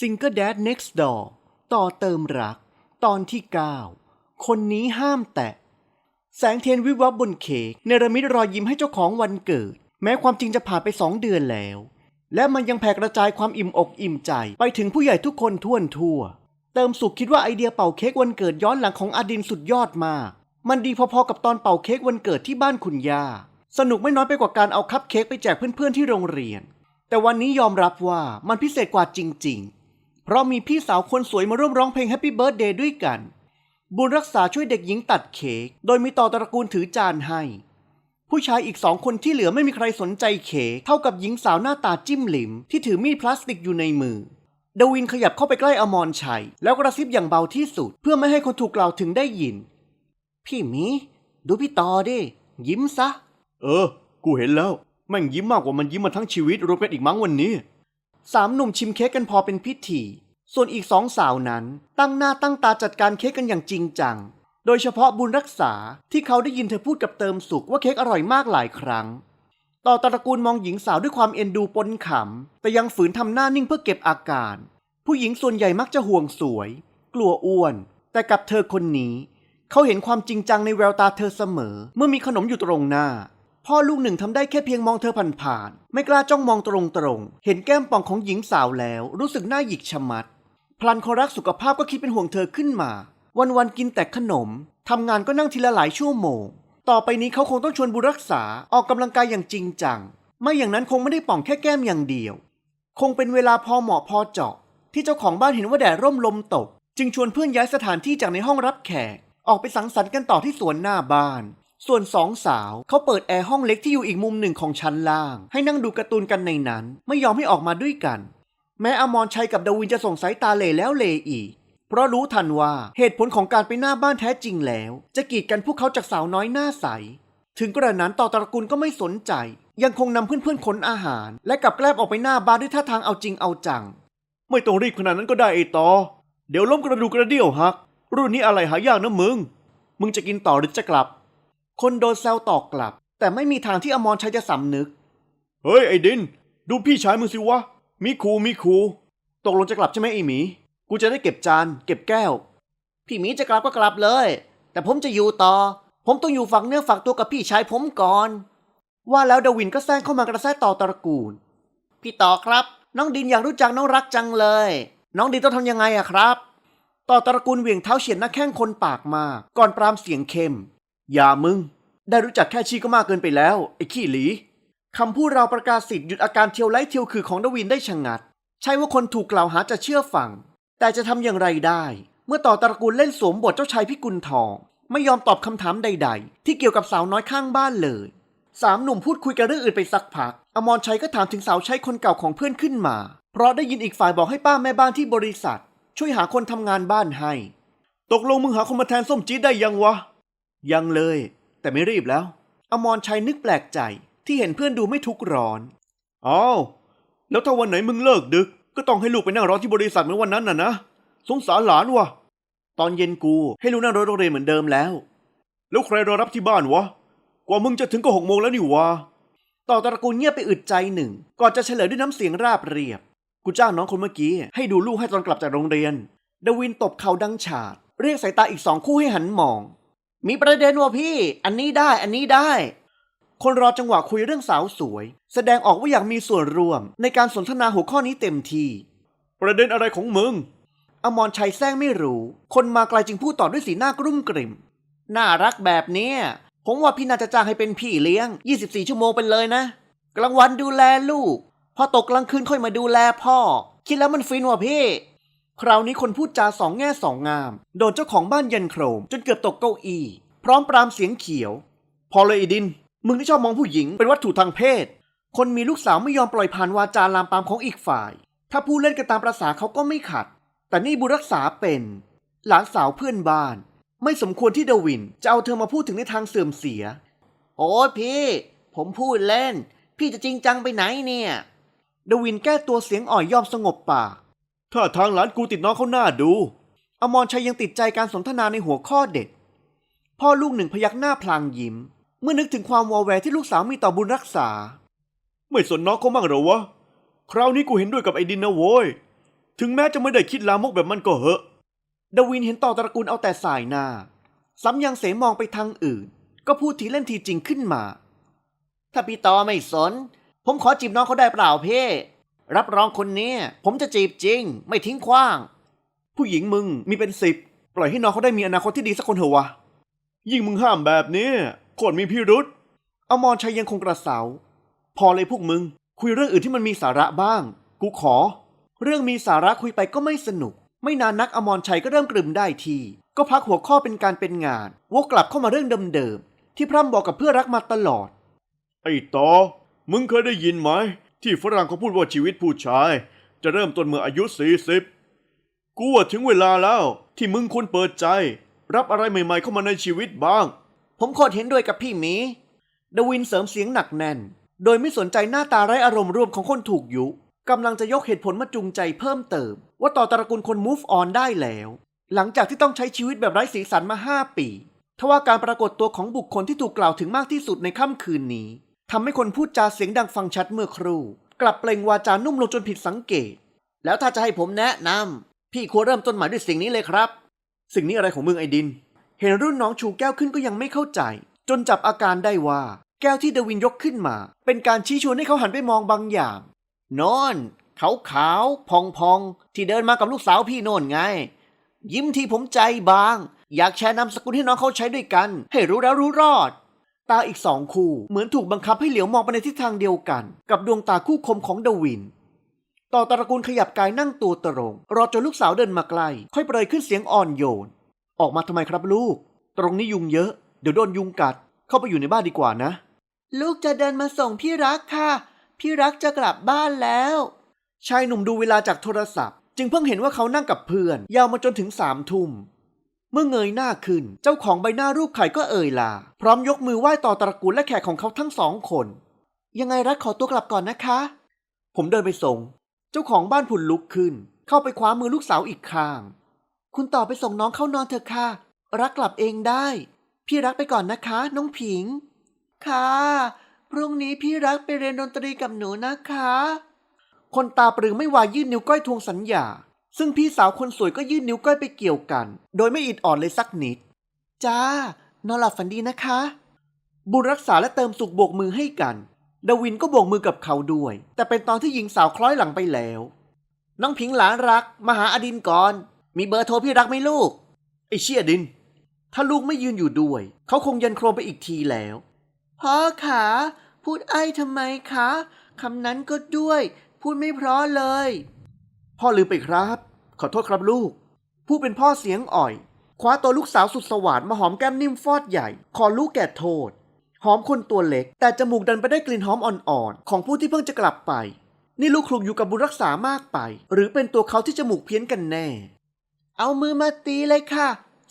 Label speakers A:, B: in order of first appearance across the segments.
A: Single Dad Next Door ต่อเติมรัก ตอนที่ 9 คนนี้ห้ามแตะ แสงเทียนวิบวับบนเค้กเนรมิตรอยยิ้มให้เจ้าของวันเกิด แม้ความจริงจะผ่านไปสองเดือนแล้ว และมันยังแผ่กระจายความอิ่มอกอิ่มใจ ไปถึงผู้ใหญ่ทุกคนทั่วทั่ว เติมสุขคิดว่าไอเดียเป่าเค้กวันเกิดย้อนหลังของอดินสุดยอดมาก มันดีพอๆกับตอนเป่าเค้กวันเกิดที่บ้านคุณย่า สนุกไม่น้อยไปกว่าการเอาคัพเค้กไปแจกเพื่อนๆที่โรงเรียน แต่วันนี้ยอมรับว่ามันพิเศษกว่าจริง ๆ เพราะมีพี่สาวคนสวยมาร่วมร้องเพลง Happy Birthday ด้วยกัน บุญรักษาช่วยเด็กหญิงตัดเค้กโดยมีต่อตระกูลถือจานให้ ผู้ชายอีกสองคนที่เหลือไม่มีใครสนใจเค้กเท่ากับหญิงสาวหน้าตาจิ้มหลิม ที่ถือมีดพลาสติกอยู่ในมือดวินขยับเข้าไปใกล้อมรชัย แล้วกระซิบอย่างเบาที่สุด เพื่อไม่ให้คนถูกกล่าวถึงได้ยิน พี่หมี ดูพี่ต่อดิ ยิ้มซะ
B: เออ กูเห็นแล้ว แม่งยิ้มมากกว่ามันยิ้มมาทั้งชีวิตรวมกันอีกมั้งวันนี้
A: สามหนุ่มชิมเค้กกันพอเป็นพิธี ส่วนอีกสองสาวนั้นตั้งหน้าตั้งตาจัดการเค้กกันอย่างจริงจัง โดยเฉพาะบุญรักษาที่เขาได้ยินเธอพูดกับเติมสุขว่าเค้กอร่อยมากหลายครั้ง ต่อตระกูลมองหญิงสาวด้วยความเอ็นดูปนขำ แต่ยังฝืนทำหน้านิ่งเพื่อเก็บอาการ ผู้หญิงส่วนใหญ่มักจะห่วงสวย กลัวอ้วน แต่กับเธอคนนี้ เขาเห็นความจริงจังในแววตาเธอเสมอ เมื่อมีขนมอยู่ตรงหน้า พ่อลูกหนึ่งทำได้แค่เพียงมองเธอผ่านๆไม่กล้าจ้องมองตรงๆเห็นแก้มป่องของหญิงสาวแล้ว รู้สึกหน้าหยิกชะมัด พลันเขารักสุขภาพก็คิดเป็นห่วงเธอขึ้นมา วันๆกินแต่ขนมทำงานก็นั่งทีละหลายชั่วโมง ต่อไปนี้เขาคงต้องชวนบุรักษาออกกำลังกายอย่างจริงจัง ไม่อย่างนั้นคงไม่ได้ป่องแค่แก้มอย่างเดียว คงเป็นเวลาพอเหมาะพอเจาะ ที่เจ้าของบ้านเห็นว่าแดดร่มลมตก จึงชวนเพื่อนย้ายสถานที่จากในห้องรับแขก ออกไปสังสรรค์กันต่อที่สวนหน้าบ้าน ส่วนสองสาวเขาเปิดแอร์ห้องเล็กที่อยู่อีกมุมหนึ่งของชั้นล่าง ให้นั่งดูการ์ตูนกันในนั้น ไม่ยอมให้ออกมาด้วยกัน แม้อมรชัยกับดาวินจะส่งสายตาเหล่แล้วเหลอีก เพราะรู้ทันว่าเหตุผลของการไปหน้าบ้านแท้จริงแล้ว จะกีดกันพวกเขาจากสาวน้อยหน้าใส ถึงกระนั้นต่อตระกูลก็ไม่สนใจ ยังคงนำเพื่อนๆขนอาหาร และกลับแกล้มออกไปหน้าบ้านด้วยท่าทางเอาจริงเอาจัง
B: ไม่ต้องรีบขนาดนั้นก็ได้ไอ้ต่อ เดี๋ยวล้มกระดูกกระเดี่ยวหัก รุ่นนี้อะไรหายากนะมึง มึงจะกินต่อหรือจะกลับ
A: คนโดนแซวตอกกลับ แต่ไม่มีทางที่อมรชัยจะสำนึก
B: เฮ้ยไอ้ดิน ดูพี่ชายมึงสิวะ มีครูมีครูตกลงจะกลับใช่ไหมไอ้หมี กูจะได้เก็บจาน เก็บแก้ว
A: พี่หมีจะกลับก็กลับเลย แต่ผมจะอยู่ต่อ ผมต้องอยู่ฝักเนื้อฝักตัวกับพี่ชายผมก่อน ว่าแล้วดาวินก็แซงเข้ามากระแทกต่อตระกูล พี่ต่อครับ น้องดินอยากรู้จักน้องรักจังเลย น้องดินต้องทำยังไงอะครับ ต่อตระกูลเหวี่ยงเท้าเฉียดหน้าแข้งคนปากมา ก่อนปรามเสียงเข้ม
B: อย่ามึง ได้รู้จักแค่ชีก็มากเกินไปแล้วไอ้ขี้หลี
A: คำพูดเราประกาศสิทธิ์หยุดอาการเทียวไล่เทียวคือของดาวินได้ชะงัด ใช่ว่าคนถูกกล่าวหาจะเชื่อฟัง แต่จะทำอย่างไรได้ เมื่อต่อตระกูลเล่นสวมบทเจ้าชายพิกุลทอง ไม่ยอมตอบคำถามใด ๆ ที่เกี่ยวกับสาวน้อยข้างบ้านเลยสามหนุ่มพูดคุยกันเรื่องอื่นไปสักพัก อมรชัยก็ถามถึงสาวใช้คนเก่าของเพื่อนขึ้นมา เพราะได้ยินอีกฝ่ายบอกให้ป้าแม่บ้านที่บริษัท ช่วยหาคนทำงานบ้านให้
B: ตกลงมึงหาคนมาแทนส้มจี๊ดได้ยังวะ
A: ยังเลย แต่ไม่รีบแล้ว อมรชัยนึกแปลกใจ ที่เห็นเพื่อนดูไม่ทุกร้อน
B: อ้าวแล้วถ้าวันไหนมึงเลิกดึก ก็ต้องให้ลูกไปนั่งรอที่บริษัทเหมือนวันนั้นน่ะนะสงสารหลานวะ
A: ตอนเย็นกูให้ลูกนั่งรถโรงเรียนเหมือนเดิมแล้ว
B: แล้วใครรอรับที่บ้านวะ กว่ามึงจะถึงก็หกโมงแล้วนี่วะ
A: ต่อตระกูลเงียบไปอึดใจหนึ่ง ก่อนจะเฉลยด้วยน้ำเสียงราบเรียบ กูจ้างน้องคนเมื่อกี้ ให้ดูลูกให้ตอนกลับจากโรงเรียน ดวินตบเข่าดังฉาด เรียกสายตาอีกสองคู่ให้หันมอง มีประเด็นวะพี่ อันนี้ได้ อันนี้ได้ คนรอจังหวะคุยเรื่องสาวสวย แสดงออกว่าอยากมีส่วนร่วม ในการสนทนาหัวข้อนี้เต็มที่
B: ประเด็นอะไรของมึง
A: อมรชัยแซงไม่รู้ คนมาไกลจึงพูดต่อด้วยสีหน้ากรุ่มกริ่ม น่ารักแบบเนี้ย ผมว่าพี่น่าจะจ้างให้เป็นพี่เลี้ยง 24 ชั่วโมงไปเลยนะ กลางวันดูแลลูก พอตกกลางคืนค่อยมาดูแลพ่อ คิดแล้วมันฟินว่ะพี่ คราวนี้คนพูดจาสองแง่สองงาม โดนเจ้าของบ้านเย็นโครม จนเกือบตกเก้าอี้ พร้อมปรามเสียงเขียว
B: พอเลยไอ้ดิน มึงที่ชอบมองผู้หญิงเป็นวัตถุทางเพศ
A: คนมีลูกสาวไม่ยอมปล่อยผ่านวาจาลามปามของอีกฝ่าย ถ้าผู้เล่นกันตามประษาเขาก็ไม่ขัด แต่นี่บุรักษาเป็น หลานสาวเพื่อนบ้าน ไม่สมควรที่เดวิน จะเอาเธอมาพูดถึงในทางเสื่อมเสีย โอ้พี่ ผมพูดเล่น พี่จะจริงจังไปไหนเนี่ยเดวินแก้ตัวเสียงอ่อยยอมสงบปาก
B: ถ้าทางหลานกูติดน้องเขาหน้าดู
A: อมรชัยยังติดใจการสนทนาในหัวข้อเด็ด พ่อลูกหนึ่งพยักหน้าพลางยิ้ม เมื่อนึกถึงความวอแวร์ที่ลูกสาวมีต่อบุญรักษา
B: ไม่สนน้องเขามั่งเหรอวะ คราวนี้กูเห็นด้วยกับไอ้ดินนะโว้ย ถึงแม้จะไม่ได้คิดลามกแบบมันก็เหอะ
A: ดวินเห็นต่อตระกูลเอาแต่สายหน้า ซ้ำยังเสมองไปทางอื่น ก็พูดทีเล่นทีจริงขึ้นมา ถ้าพี่ต่อไม่สน ผมขอจีบน้องเขาได้เปล่าเพ่รับรองคนนี้ผมจะจีบจริง ไม่ทิ้งขว้าง
B: ผู้หญิงมึงมีเป็นสิบ ปล่อยให้น้องเขาได้มีอนาคตที่ดีสักคนเถอะวะ ยิ่งมึงห้ามแบบนี้ โคตรมีพิรุษ
A: อมรชัยยังคงกระเสา พอเลยพวกมึง คุยเรื่องอื่นที่มันมีสาระบ้าง กูขอ เรื่องมีสาระคุยไปก็ไม่สนุก ไม่นานนักอมรชัยก็เริ่มกลืมได้ที ก็พักหัวข้อเป็นการเป็นงาน วกกลับเข้ามาเรื่องเดิมๆ ที่พร่ำบอกกับเพื่อนรักมาตลอด
B: ไอ้ต่อ มึงเคยได้ยินไหม ที่ฝรั่งเขาพูดว่าชีวิตผู้ชาย จะเริ่มต้นเมื่ออายุสี่สิบกูว่าถึงเวลาแล้ว ที่มึงควรเปิดใจ รับอะไรใหม่ ๆ เข้ามาในชีวิตบ้าง
A: ผมโคตรเห็นด้วยกับพี่หมีดวินเสริมเสียงหนักแน่น โดยไม่สนใจหน้าตาไร้อารมณ์ร่วมของคนถูกยุกำลังจะยกเหตุผลมาจูงใจเพิ่มเติม ว่าต่อตระกูลคน move on ได้แล้ว หลังจากที่ต้องใช้ชีวิตแบบไร้สีสันมา 5 ปีทว่าการปรากฏตัวของบุคคลที่ถูกกล่าวถึงมากที่สุดในค่ำคืนนี้ทำให้คนพูดจาเสียงดังฟังชัดเมื่อครู่ กลับเปล่งวาจานุ่มลงจนผิดสังเกต แล้วถ้าจะให้ผมแนะนำพี่ควรเริ่มต้นใหม่ด้วยสิ่งนี้เลยครับ
B: สิ่งนี้อะไรของมึงไอ้ดิน
A: เห็นรุ่นน้องชูแก้วขึ้นก็ยังไม่เข้าใจ จนจับอาการได้ว่า แก้วที่เดวินยกขึ้นมา เป็นการชี้ชวนให้เขาหันไปมองบางอย่างนอนขาวขาวพองพองๆที่เดินมากับลูกสาวพี่โน่นไง ยิ้มที่ผมใจบาง อยากแชร์นามสกุลให้น้องเขาใช้ด้วยกัน ให้รู้แล้วรู้รอด ตาอีกสองคู่เหมือนถูกบังคับให้เหลียวมองไปในทิศทางเดียวกัน กับดวงตาคู่คมของเดวิน ต่อตระกูลขยับกายนั่งตัวตรง รอจนลูกสาวเดินมาใกล้ค่อยเปรยขึ้นเสียงอ่อนโยน ออกมาทำไมครับลูก ตรงนี้ยุงเยอะ เดี๋ยวโดนยุงกัด เข้าไปอยู่ในบ้านดีกว่านะ ลูกจะเดินมาส่งพี่รักค่ะ พี่รักจะกลับบ้านแล้ว ชายหนุ่มดูเวลาจากโทรศัพท์ จึงเพิ่งเห็นว่าเขานั่งกับเพื่อน ยาวมาจนถึงสามทุ่ม เมื่อเงยหน้าขึ้น เจ้าของใบหน้ารูปไข่ก็เอ่ยลา พร้อมยกมือไหว้ต่อตระกูลและแขกของเขาทั้งสองคน ยังไงรักขอตัวกลับก่อนนะคะ ผมเดินไปส่ง เจ้าของบ้านผุนลุกขึ้น เข้าไปคว้ามือลูกสาวอีกข้าง คุณต่อไปส่งน้องเข้านอนเถอะค่ะ รักกลับเองได้ พี่รักไปก่อนนะคะ น้องผิง ค่ะ พรุ่งนี้พี่รักไปเรียนดนตรีกับหนูนะคะ คนตาปรือไม่วายยื่นนิ้วก้อยทวงสัญญา ซึ่งพี่สาวคนสวยก็ยื่นนิ้วก้อยไปเกี่ยวกัน โดยไม่อิดอ่อนเลยสักนิด จ้า นอนหลับฝันดีนะคะ บุญรักษาและเติมสุขโบกมือให้กันดาวินก็โบกมือกับเขาด้วย แต่เป็นตอนที่หญิงสาวคล้อยหลังไปแล้ว น้องผิงหลานรัก มาหาอดินก่อน มีเบอร์โทรพี่รักไหมลูก
B: ไอ้เชี่ยดิน
A: ถ้าลูกไม่ยืนอยู่ด้วย เขาคงยันโครมไปอีกทีแล้ว พ่อขาพูดไอ้ทำไมคะคำนั้นก็ด้วย พูดไม่เพราะเลย พ่อลืมไปครับ ขอโทษครับลูก ผู้เป็นพ่อเสียงอ่อย คว้าตัวลูกสาวสุดสวาดมาหอมแก้มนิ่มฟอดใหญ่ ขอลูกแก่โทษ หอมคนตัวเล็ก แต่จมูกดันไปได้กลิ่นหอมอ่อนๆ ของผู้ที่เพิ่งจะกลับไป นี่ลูกคลุกอยู่กับบุญรักษามากไป หรือเป็นตัวเขาที่จมูกเพี้ยนกันแน่ เอามือมาตีเลยค่ะ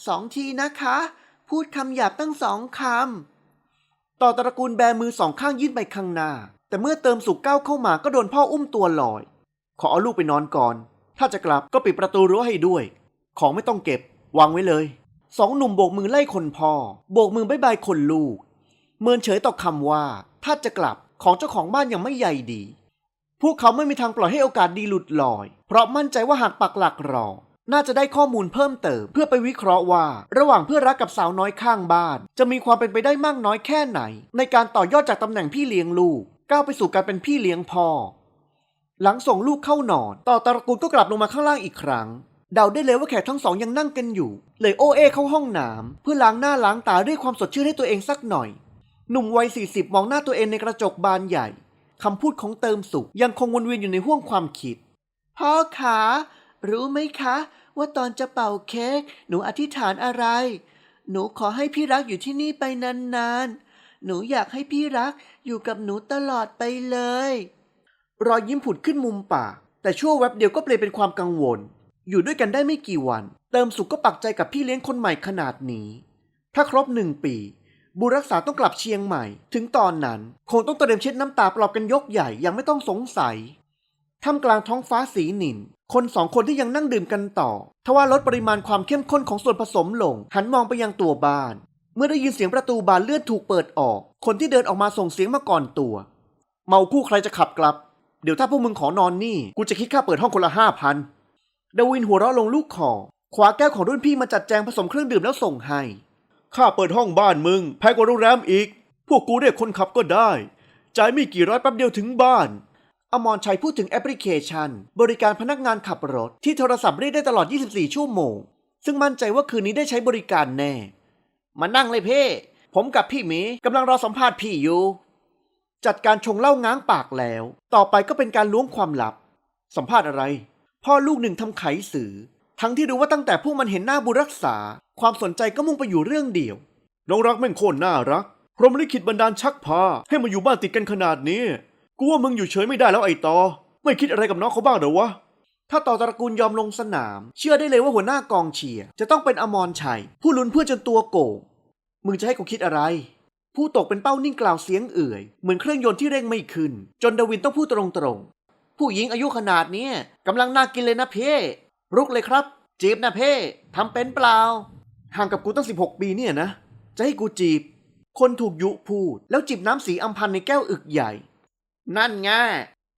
A: สองทีนะคะ พูดคำหยาบตั้งสองคำ ต่อตระกูลแบมือสองข้างยื่นไปข้างหน้า แต่เมื่อเติมสุกก้าวเข้ามาก็โดนพ่ออุ้มตัวลอย ขอเอาลูกไปนอนก่อน ถ้าจะกลับก็ปิดประตูรั้วให้ด้วย ของไม่ต้องเก็บ วางไว้เลย สองหนุ่มโบกมือไล่คนพ่อ โบกมือบายบายคนลูก เมินเฉยต่อคำว่า ถ้าจะกลับของเจ้าของบ้านยังไม่ใหญ่ดี พวกเขาไม่มีทางปล่อยให้โอกาสดีหลุดลอย เพราะมั่นใจว่าหากปักหลักรอ น่าจะได้ข้อมูลเพิ่มเติม เพื่อไปวิเคราะห์ว่า ระหว่างเพื่อนรักกับสาวน้อยข้างบ้าน จะมีความเป็นไปได้มากน้อยแค่ไหน ในการต่อยอดจากตำแหน่งพี่เลี้ยงลูก ก้าวไปสู่การเป็นพี่เลี้ยงพ่อ หลังส่งลูกเข้านอน ต่อตระกูลก็กลับลงมาข้างล่างอีกครั้ง เดาได้เลยว่าแขกทั้งสองยังนั่งกันอยู่ เลยโอเอเข้าห้องน้ำเพื่อล้างหน้าล้างตาด้วยความสดชื่นให้ตัวเองสักหน่อย หนุ่มวัย40มองหน้าตัวเองในกระจกบานใหญ่คำพูดของเติมสุขยังคงวนเวียนอยู่ในห้วงความคิด พ่อขา รู้ไหมคะ ว่าตอนจะเป่าเค้กหนูอธิษฐานอะไร หนูขอให้พี่รักอยู่ที่นี่ไปนานๆ หนูอยากให้พี่รักอยู่กับหนูตลอดไปเลย รอยยิ้มผุดขึ้นมุมปากแต่ชั่วแวบเดียวก็เปลี่ยนเป็นความกังวล อยู่ด้วยกันได้ไม่กี่วัน เติมสุขก็ปักใจกับพี่เลี้ยงคนใหม่ขนาดนี้ ถ้าครบหนึ่งปี บุรักษาต้องกลับเชียงใหม่ ถึงตอนนั้น คงต้องเตรียมเช็ดน้ำตาปลอบกันยกใหญ่ยังไม่ต้องสงสัย ท่ามกลางท้องฟ้าสีหนินคนสองคนที่ยังนั่งดื่มกันต่อ ทว่าลดปริมาณความเข้มข้นของส่วนผสมลง หันมองไปยังตัวบ้าน เมื่อได้ยินเสียงประตูบานเลื่อนถูกเปิดออก คนที่เดินออกมาส่งเสียงมาก่อนตัว เมาคู่ใครจะขับกลับ เดี๋ยวถ้าพวกมึงขอนอนนี่ กูจะคิดค่าเปิดห้องคนละห้าพันดวินหัวเราะลงลูกคอคว้าแก้วของรุ่นพี่มาจัดแจงผสมเครื่องดื่มแล้วส่งให้
B: ค่าเปิดห้องบ้านมึงแพงกว่าโรงแรมอีก พวกกูเรียกคนขับก็ได้ จ่ายไม่กี่ร้อยแป๊บเดียวถึงบ้าน
A: อมรชัยพูดถึงแอปพลิเคชัน บริการพนักงานขับรถ ที่โทรศัพท์เรียกได้ตลอด 24 ชั่วโมง ซึ่งมั่นใจว่าคืนนี้ได้ใช้บริการแน่ มานั่งเลยเพ่ผมกับพี่หมีกำลังรอสัมภาษณ์พี่อยู่ จัดการชงเหล้าง้างปากแล้ว ต่อไปก็เป็นการล้วงความลับ สัมภาษณ์อะไร พ่อลูกหนึ่งทำไขสื่อ ทั้งที่รู้ว่าตั้งแต่พวกมันเห็นหน้าบุรักษา ความสนใจก็มุ่งไปอยู่เรื่องเดียว
B: น้องรักแม่งโคตรน่ารักพรหมลิขิตบันดาลชักพาให้มาอยู่บ้านติดกันขนาดนี้ กูว่ามึงอยู่เฉยไม่ได้แล้วไอ้ตอ ไม่คิดอะไรกับน้องเขาบ้างเหรอวะ
A: ถ้าต่อตระกูลยอมลงสนาม เชื่อได้เลยว่าหัวหน้ากองเชียร์จะต้องเป็นอมรชัย ผู้ลุ้นเพื่อจนตัวโก่งมึงจะให้กูคิดอะไร ผู้ตกเป็นเป้านิ่งกล่าวเสียงเอื่อย เหมือนเครื่องยนต์ที่เร่งไม่ขึ้น จนดาวินต้องพูดตรงๆ ผู้หญิงอายุขนาดนี้กำลังน่ากินเลยนะเพ่รุกเลยครับ จีบนะเพ่ทำเป็นเปล่า ห่างกับกูตั้ง 16 ปีเนี่ยนะ จะให้กูจีบ คนถูกยุพูด แล้วจิบน้ำสีอัมพันในแก้วอึกใหญ่ นั่นไง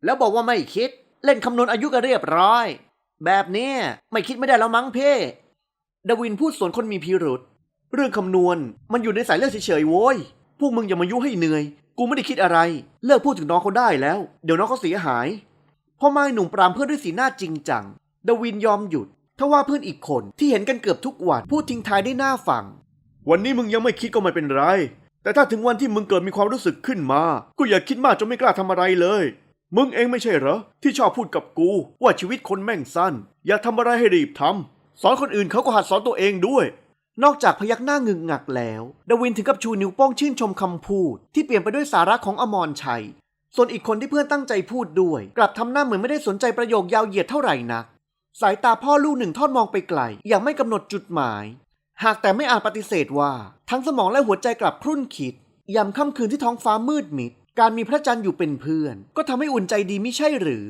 A: แล้วบอกว่าไม่คิด เล่นคำนวณอายุกันเรียบร้อย แบบนี้ไม่คิดไม่ได้แล้วมั้งเพ่ดาวินพูดสวนคนมีพิรุษเรื่องคำนวณมันอยู่ในสายเลือดเฉยๆโว้ยพวกมึงอย่ามายุให้เหนื่อย กูไม่ได้คิดอะไร เลิกพูดถึงน้องเขาได้แล้ว เดี๋ยวน้องเขาเสียหายพ่อไม้หนุ่มปรามเพื่อนด้วยสีหน้าจริงจังดาวินยอมหยุดทว่าเพื่อนอีกคนที่เห็นกันเกือบทุกวันพูดทิ้งท้ายได้หน้าฟัง
B: วันนี้มึงยังไม่คิดก็ไม่เป็นไร แต่ถ้าถึงวันที่มึงเกิดมีความรู้สึกขึ้นมา ก็อย่าคิดมากจนไม่กล้าทำอะไรเลย มึงเองไม่ใช่เหรอ ที่ชอบพูดกับกู ว่าชีวิตคนแม่งสั้น อย่าทำอะไรให้รีบทำสอนคนอื่นเขาก็หัดสอนตัวเองด้วย
A: นอกจากพยักหน้างึงงักแล้ว ดวินถึงกับชูนิ้วโป้งชื่นชมคำพูด ที่เปลี่ยนไปด้วยสาระของอมรชัย ส่วนอีกคนที่เพื่อนตั้งใจพูดด้วย กลับทำหน้าเหมือนไม่ได้สนใจประโยคยาวเหยียดเท่าไหร่นักสายตาพ่อลูกหนึ่งทอดมองไปไกลอย่างไม่กำหนดจุดหมาย หากแต่ไม่อาจปฏิเสธว่า ทั้งสมองและหัวใจกลับครุ่นคิดยามค่ำคืนที่ท้องฟ้ามืดมิด การมีพระจันทร์อยู่เป็นเพื่อน ก็ทำให้อุ่นใจดีไม่ใช่หรือ